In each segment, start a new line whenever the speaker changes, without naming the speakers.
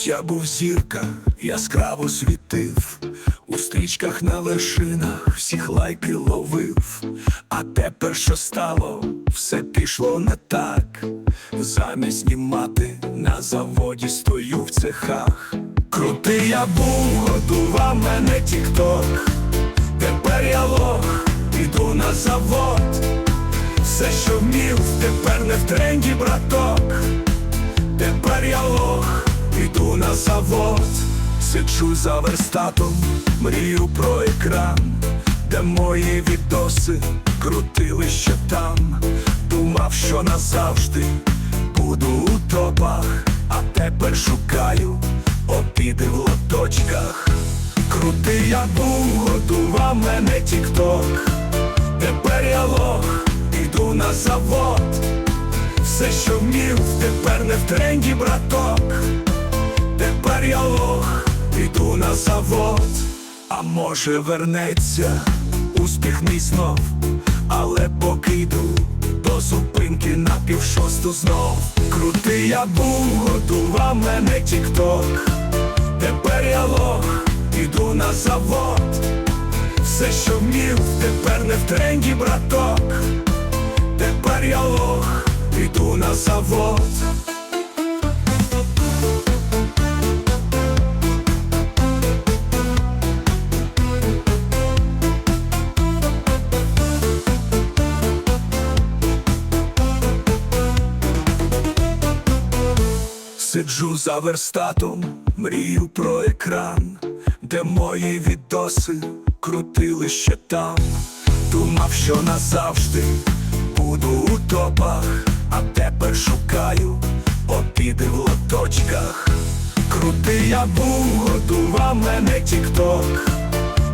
Калюсь, я був зірка, яскраво світив, у стрічках на вершинах всіх лайки ловив, а тепер що стало, все пішло не так. Замість знімати на заводі стою в цехах. Крутий я був, готував мене тікток. Тепер я лох, іду на завод. Все, що вмів, тепер не в тренді, браток. Тепер я лох, іду на завод, сиджу за верстатом, мрію про екран, де мої відоси крутили ще там. Думав, що назавжди буду у топах, а тепер шукаю обіди в лоточках. Крутий я був, готував мене тікток. Тепер я лох, іду на завод. Все, що вмів, тепер не в тренді, браток. Може вернеться успіх мій знов, але поки йду до зупинки на півшосту знов. Крутий я був, готував мене тікток. Тепер я лох, іду на завод. Все, що вмів, тепер не в тренді, браток. Тепер я лох, іду на завод. Сиджу за верстатом, мрію про екран, де мої відоси крутили ще там. Думав, що назавжди буду у топах, а тепер шукаю обіди в лоточках. Крутий я був, готував мене тікток.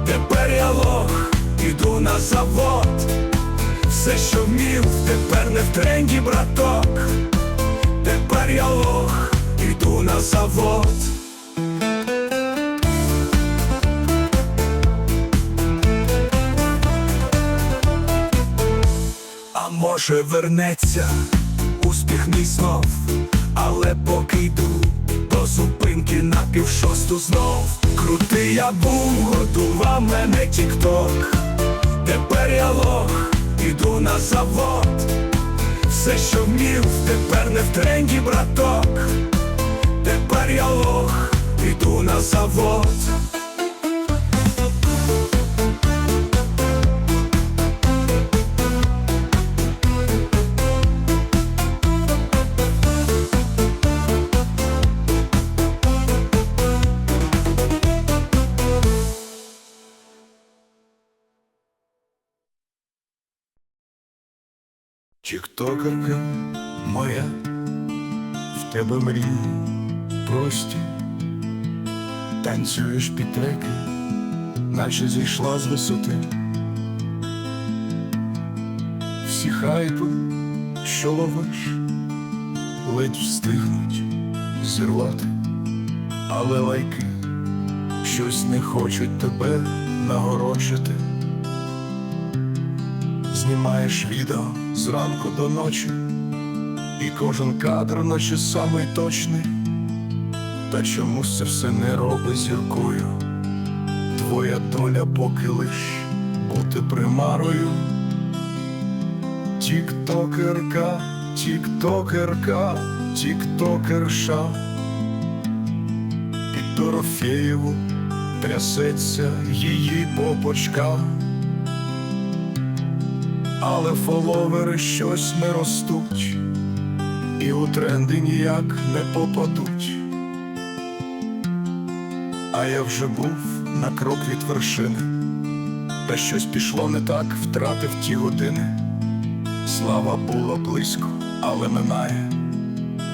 Тепер я лох, іду на завод. Все, що вмів, тепер не в тренді, браток. Тепер я лох, іду на завод. А може вернеться успіх мій знов, але поки йду до зупинки на півшосту знов. Крутий я був, готував мене тікток. Тепер я лох, іду на завод. Все, що вмів, тепер не в тренді, браток. Тепер я лох, іду на завод. Тіктокерка моя, в тебе мрії прості, танцюєш під треки, наче зійшла з висоти. Всі хайпи, що ловиш, ледь встигнуть зірвати, але лайки щось не хочуть тебе нагороджити. Знімаєш відео зранку до ночі, і кожен кадр, наче самий точний. Та чомусь це все не робить зіркою. Твоя доля поки лиш бути примарою. Тіктокерка, тіктокерка, тіктокерша. Під Дорофеєву трясеться її попочка але фоловери щось не ростуть, і у тренди ніяк не попадуть. А я вже був на крок від вершини, та щось пішло не так, втратив ті години. Слава було близько, але минає.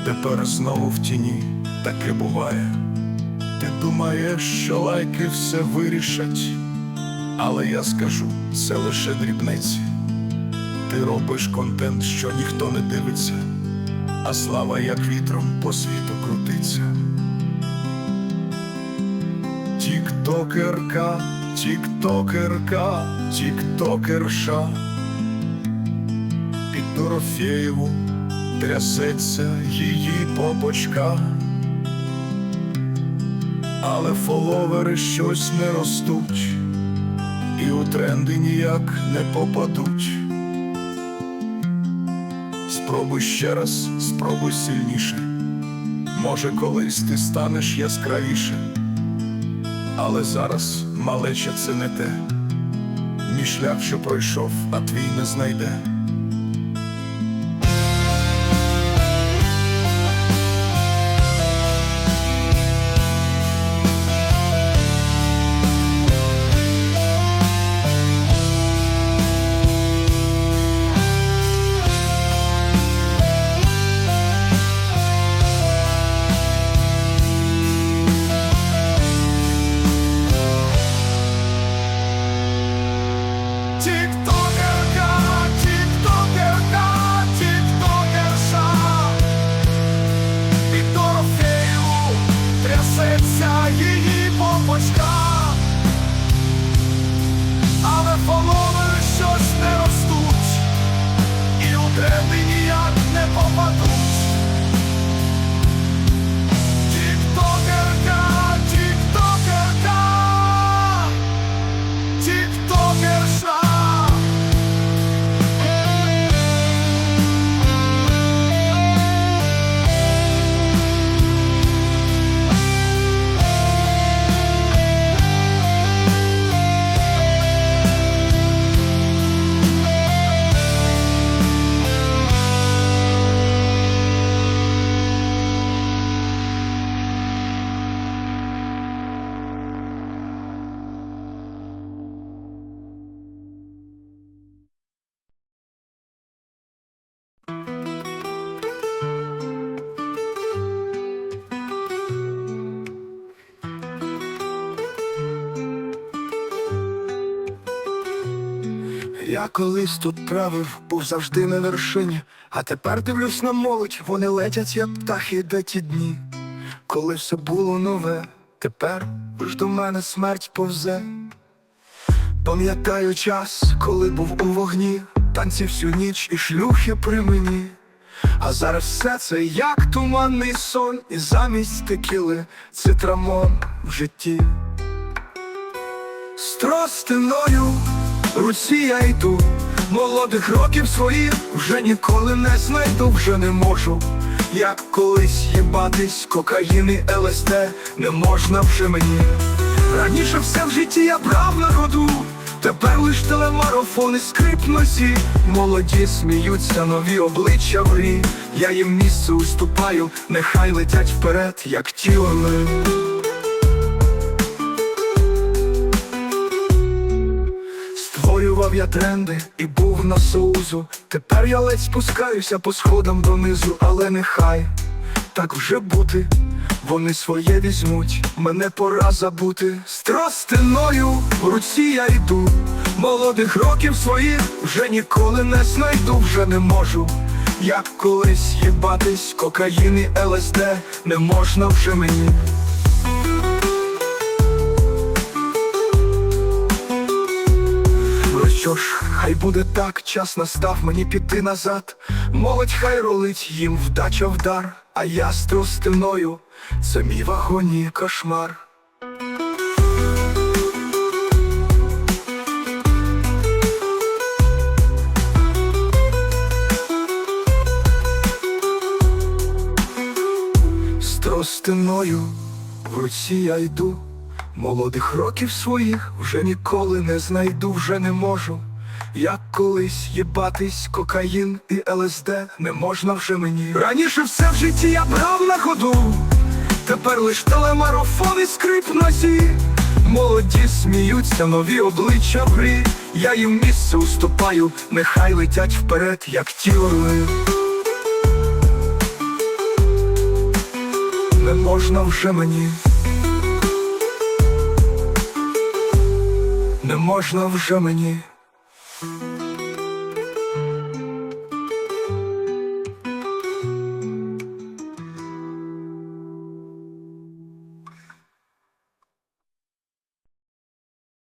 Тепер знову в тіні таке буває. Ти думаєш, що лайки все вирішать, але я скажу, це лише дрібниці. Ти робиш контент, що ніхто не дивиться, а слава як вітром по світу крутиться. Тіктокерка, тіктокерка, тіктокерша. Під Дорофеєву трясеться її попочка. але фоловери щось не ростуть, і у тренди ніяк не попадуть. Спробуй ще раз, спробуй сильніше. Може, колись ти станеш яскравіше, але зараз малеча це не те. Мій шлях, що пройшов, а твій не знайде. Я колись тут правив, був завжди на вершині, а тепер дивлюсь на молодь, вони летять, як птахи, де ті дні. Коли все було нове, тепер ж до мене смерть повзе. Пам'ятаю час, коли був у вогні, танці всю ніч і шлюхи при мені. А зараз все це як туманний сон, і замість текіли цитрамон в житті. З тростиною в руці я йду, молодих років своїх вже ніколи не знайду, вже не можу. Як колись їбатись, кокаїн і ЛСД не можна вже мені. Раніше все в житті я брав на ходу, тепер лиш телемарафони скрип носі. Молоді сміються, нові обличчя в грі. Я їм місце уступаю, нехай летять вперед, як ті орли. Я тренди і був на соузу. Тепер я ледь спускаюся по сходам донизу, але нехай так вже бути. Вони своє візьмуть, мене пора забути. З тростиною в руці я йду. Молодих років своїх вже ніколи не знайду, вже не можу. Як колись їбатись, кокаїн і ЛСД не можна вже мені. Ж, хай буде так, час настав мені піти назад. Молодь хай ролить їм вдача вдар, а я з тростиною, це мій вагоні кошмар. З тростиною в руці я йду, молодих років своїх вже ніколи не знайду, вже не можу. Колись їбатись кокаїн і ЛСД не можна вже мені. Раніше все в житті я брав на ходу, тепер лиш телемарафон і скрип носі. Молоді сміються, нові обличчя в грі. Я їм місце уступаю, нехай летять вперед, як ті орли. Не можна вже мені. Не можна вже мені.